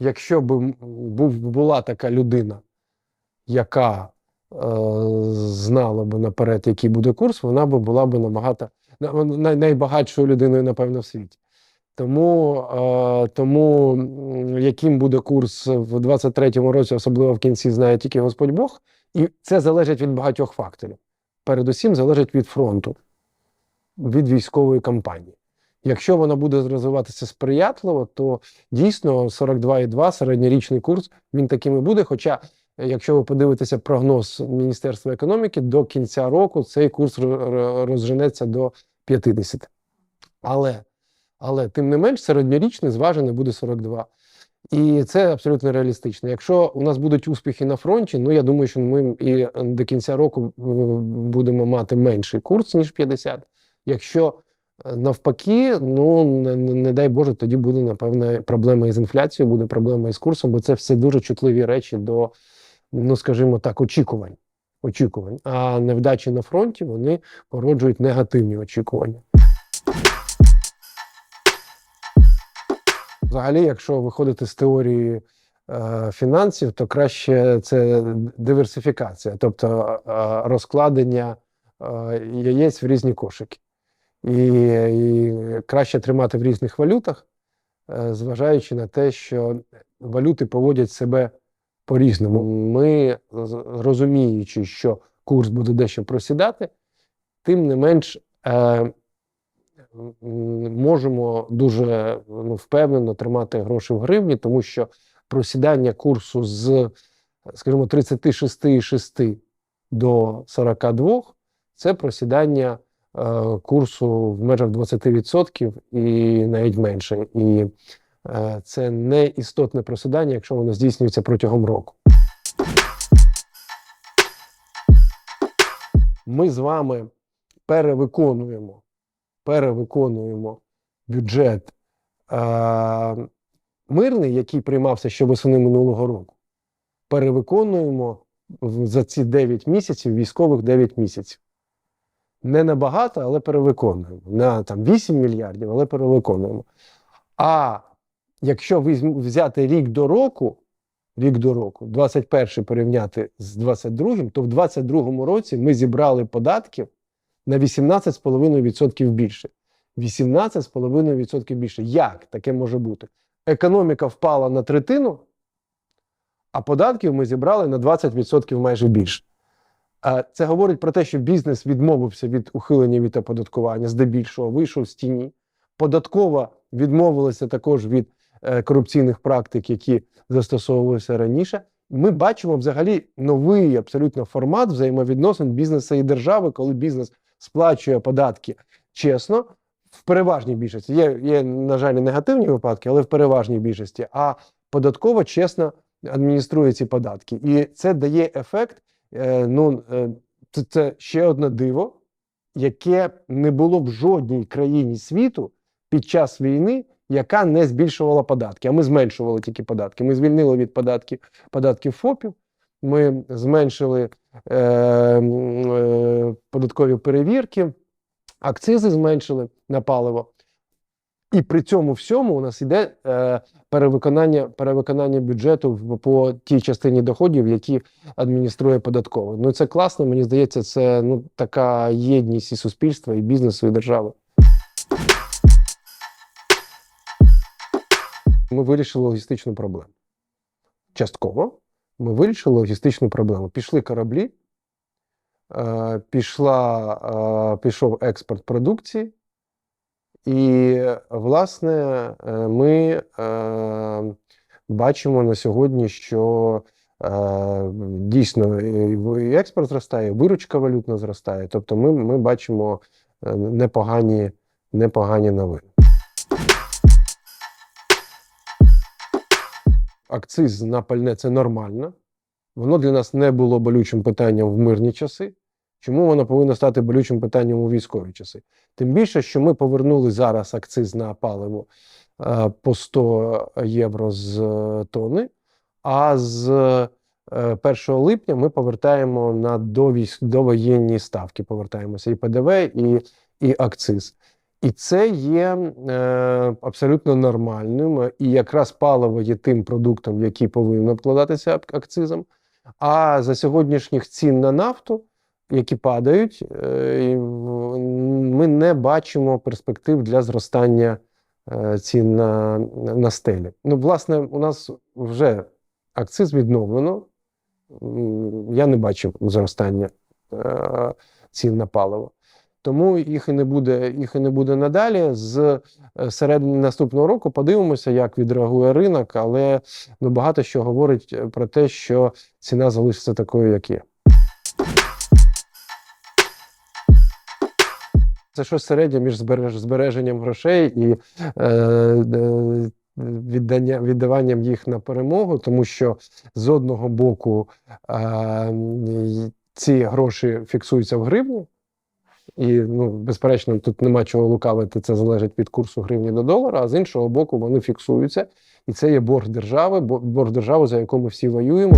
якщо б була така людина, яка е, знала би наперед, який буде курс, вона б була б набагато най, найбагатшою людиною, напевно, в світі. Тому, е, тому яким буде курс в 23-му році, особливо в кінці, знає тільки Господь Бог, і це залежить від багатьох факторів. Передусім залежить від фронту, від військової кампанії. Якщо вона буде розвиватися сприятливо, то дійсно 42,2 середньорічний курс він таким і буде. Хоча, е, якщо ви подивитеся прогноз Міністерства економіки, до кінця року цей курс ро- ро- розженеться до 50. Але, але тим не менш, середньорічний зважений буде 42. І це абсолютно реалістично. Якщо у нас будуть успіхи на фронті, ну я думаю, що ми і до кінця року будемо мати менший курс, ніж 50. Якщо навпаки, ну не, не, не дай Боже, тоді буде напевне проблема із інфляцією, буде проблема із курсом, бо це все дуже чутливі речі до, ну скажімо так, очікувань. Очікувань. А невдачі на фронті вони породжують негативні очікування. Взагалі, якщо виходити з теорії е, фінансів, то краще це диверсифікація, тобто е, розкладення е, яєць в різні кошики. І, і краще тримати в різних валютах, е, зважаючи на те, що валюти поводять себе по-різному. Ми, розуміючи, що курс буде дещо просідати, тим не менш е, можемо дуже ну, впевнено тримати гроші в гривні, тому що просідання курсу з, скажімо, 36,6 до 42 це просідання курсу в межах 20% і навіть менше. І е, це не істотне просідання, якщо воно здійснюється протягом року. Ми з вами перевиконуємо, перевиконуємо бюджет е, мирний, який приймався ще восени минулого року. Перевиконуємо за ці 9 місяців, військових 9 місяців. Не набагато, але перевиконуємо. На там 8 мільярдів, але перевиконуємо. А якщо взяти рік до року, рік до року, 21 порівняти з 22, то в 22 році ми зібрали податків на 18,5% більше. 18,5% більше. Як таке може бути? Економіка впала на третину, а податків ми зібрали на 20% майже більше. Це говорить про те, що бізнес відмовився від ухилення від оподаткування, здебільшого вийшов з тіні. Податкова відмовилася також від е, корупційних практик, які застосовувалися раніше. Ми бачимо взагалі новий абсолютно формат взаємовідносин бізнесу і держави, коли бізнес сплачує податки чесно, в переважній більшості. Є, є, на жаль, негативні випадки, але в переважній більшості. А податково чесно адмініструє ці податки. І це дає ефект. Е, ну, е, це, це ще одне диво, яке не було в жодній країні світу під час війни, яка не збільшувала податки. А ми зменшували тільки податки. Ми звільнили від податків податків ФОПів. Ми зменшили е, е, податкові перевірки, акцизи зменшили на паливо. І при цьому всьому у нас йде е, перевиконання, перевиконання бюджету по тій частині доходів, які адмініструє податково. Ну це класно. Мені здається, це ну така єдність і суспільства, і бізнесу, і держави. Ми вирішили логістичну проблему. Частково ми вирішили логістичну проблему. Пішли кораблі, е, пішла, е, пішов експорт продукції, і, власне, е, ми е, бачимо на сьогодні, що е, дійсно експорт зростає, виручка валютна зростає. Тобто ми, ми бачимо непогані, непогані новини. Акциз на пальне це нормально. Воно для нас не було болючим питанням в мирні часи. Чому воно повинно стати болючим питанням у військові часи? Тим більше, що ми повернули зараз акциз на паливо е, по 100 євро з е, тони, а з е, 1 липня ми повертаємо на довоєнні ставки. Повертаємося і ПДВ, і, і акциз. І це є е, абсолютно нормальним. І якраз паливо є тим продуктом, який повинен обкладатися ак- акцизом. А за сьогоднішніх цін на нафту, які падають, е, і ми не бачимо перспектив для зростання е, цін на, на стелі. Ну, власне, у нас вже акциз відновлено. Я не бачив зростання е, цін на паливо. Тому їх і не буде, їх і не буде надалі. З середини наступного року подивимося, як відреагує ринок, але ну, багато що говорить про те, що ціна залишиться такою, як є. Це щось середнє між збереженням грошей і е, е, віддання, віддаванням їх на перемогу, тому що з одного боку е, ці гроші фіксуються в гривні, і, ну, безперечно, тут нема чого лукавити, це залежить від курсу гривні до долара, а з іншого боку, вони фіксуються, і це є борг держави, бо- борг держави, за яку ми всі воюємо.